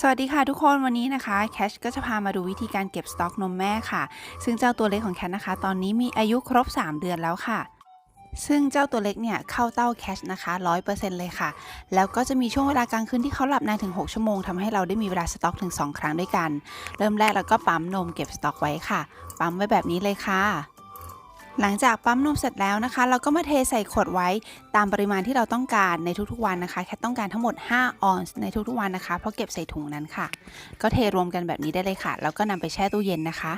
สวัสดีค่ะทุกคนวันนี้นะคะแคชก็จะพามาดูวิธีการเก็บสต็อกนมแม่ค่ะ ซึ่งเจ้าตัวเล็กของแคทนะคะ ตอนนี้มีอายุครบ 3 เดือนแล้วค่ะ ซึ่งเจ้าตัวเล็กเนี่ยเข้าเต้าแคชนะคะ100%เลยค่ะ แล้วก็จะมีช่วงเวลากลางคืนที่เขาหลับนานถึง 6 ชั่วโมงทำให้เราได้มีเวลาสต็อกถึง 2 ครั้งด้วยกัน เริ่มแรกเราก็ปั๊มนมเก็บสต็อกไว้ค่ะ ปั๊มไว้แบบนี้เลยค่ะ หลังจากปั๊มนมเสร็จแล้วนะคะ เราก็มาเทใส่ขวดไว้ตามปริมาณที่เราต้องการในทุกๆวันนะคะ แคทต้องการทั้งหมด 5 ออนซ์ในทุกๆวันนะคะ เพราะเก็บใส่ถุงนั้นค่ะ ก็เทรวมกันแบบนี้ได้เลยค่ะ แล้วก็นำไปแช่ตู้เย็นนะคะ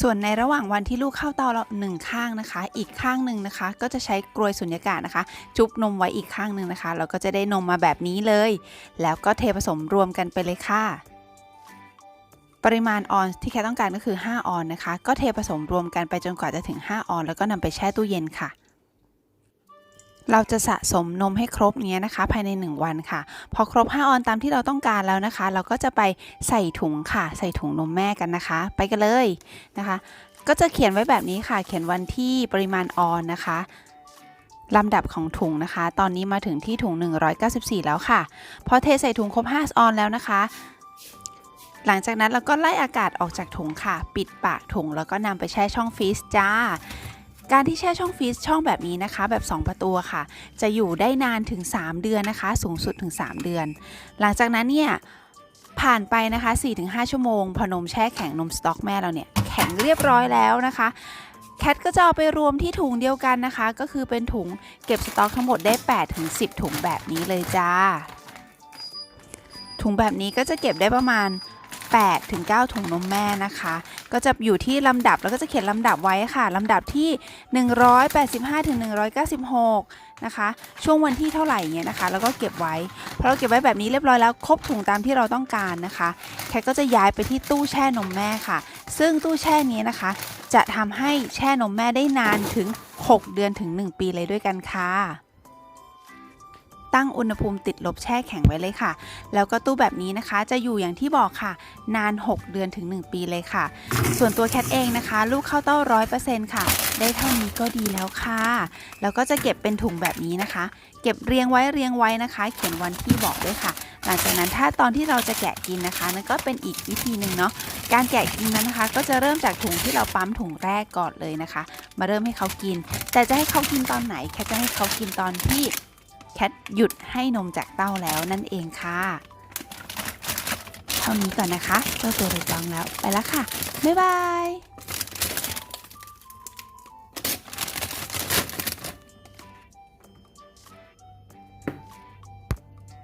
ส่วนในระหว่างวันที่ลูกเข้าเตาเราหนึ่งข้างนะคะ อีกข้างหนึ่งนะคะ ก็จะใช้กรวยสุญญากาศนะคะ จุบนมไว้อีกข้างหนึ่งนะคะ เราก็จะได้นมมาแบบนี้เลย แล้วก็เทผสมรวมกันไปเลยค่ะ ปริมาณออนที่แคทต้องการก็คือ 5 ออนนะคะ ก็เทผสมรวมกันไปจนกว่าจะถึง 5 ออน แล้วก็นำไปแช่ตู้เย็นค่ะ เราจะสะสมนมให้ครบเนี้ยนะคะ ภายใน 1 วันค่ะ พอครบ 5 ออนตามที่เราต้องการแล้วนะคะ เราก็จะไปใส่ถุงค่ะ ใส่ถุงนมแม่กันนะคะ ไปกันเลยนะคะ ก็จะเขียนไว้แบบนี้ค่ะ เขียนวันที่ปริมาณออนนะคะลำดับของถุงนะคะ ตอนนี้มาถึงที่ถุง 194 แล้วค่ะ พอเทใส่ถุงครบ 5 ออนแล้วนะคะ หลังจากนั้นเราก็ไล่อากาศออกจากถุงค่ะ ปิดปากถุงแล้วก็นำไปแช่ช่องฟรีซจ้า การที่แช่ช่องฟรีซช่องแบบนี้นะคะ แบบ 2 ประตูค่ะ จะอยู่ได้นานถึง 3 เดือนนะคะ สูงสุดถึง 3 เดือน หลังจากนั้นเนี่ยผ่านไปนะคะ 4-5 ชั่วโมง พอนมแช่แข็งนมสต๊อกแม่เราเนี่ยแข็งเรียบร้อยแล้วนะคะแคทก็จะเอาไปรวมที่ถุงเดียวกันนะคะ ก็คือเป็นถุงเก็บสต๊อกทั้งหมดได้ 8-10 ถุงแบบนี้เลยจ้า ถุงแบบนี้ก็จะเก็บได้ประมาณ 8ถึง9ถุงนมแม่นะคะ ก็จะอยู่ที่ลำดับแล้วก็จะเขียนลำดับไว้ค่ะลำดับที่ 185ถึง196 นะคะ ช่วงวันที่เท่าไหร่เงี้ยนะคะ แล้วก็เก็บไว้พอเราเก็บไว้แบบนี้เรียบร้อยแล้วครบถุงตามที่เราต้องการนะคะแคทก็จะย้ายไปที่ตู้แช่นมแม่ค่ะ ซึ่งตู้แช่นี้นะคะ จะทำให้แช่นมแม่ได้นานถึง 6 เดือนถึง 1 ปีเลยด้วยกันค่ะ ตั้งอุณหภูมิติดลบแช่แข็งไว้เลยค่ะ แล้วก็ตู้แบบนี้นะคะ จะอยู่อย่างที่บอกค่ะ นาน 6 เดือนถึง 1 ปีเลยค่ะ ส่วนตัวแคทเองนะคะ ลูกเข้าเต้าร้อยเปอร์เซ็นต์ค่ะ ได้เท่านี้ก็ดีแล้วค่ะ แล้วก็จะเก็บเป็นถุงแบบนี้นะคะ เก็บเรียงไว้เรียงไว้นะคะ เขียนวันที่บอกด้วยค่ะ หลังจากนั้นถ้าตอนที่เราจะแกะกินนะคะนั่นก็เป็นอีกวิธีหนึ่งเนาะการแกะกินนั้นนะคะ ก็จะเริ่มจากถุงที่เราปั๊มถุงแรกก่อนเลยนะคะ มาเริ่มให้เขากิน แต่จะให้เขากินตอนไหนแคทจะให้เขากินตอนที่ แคทหยุดให้นมจากเต้าแล้วนั่นเองค่ะ เท่านี้ก่อนนะคะเจ้าตัวเล็กร้องแล้วไปแล้วค่ะ บ๊ายบาย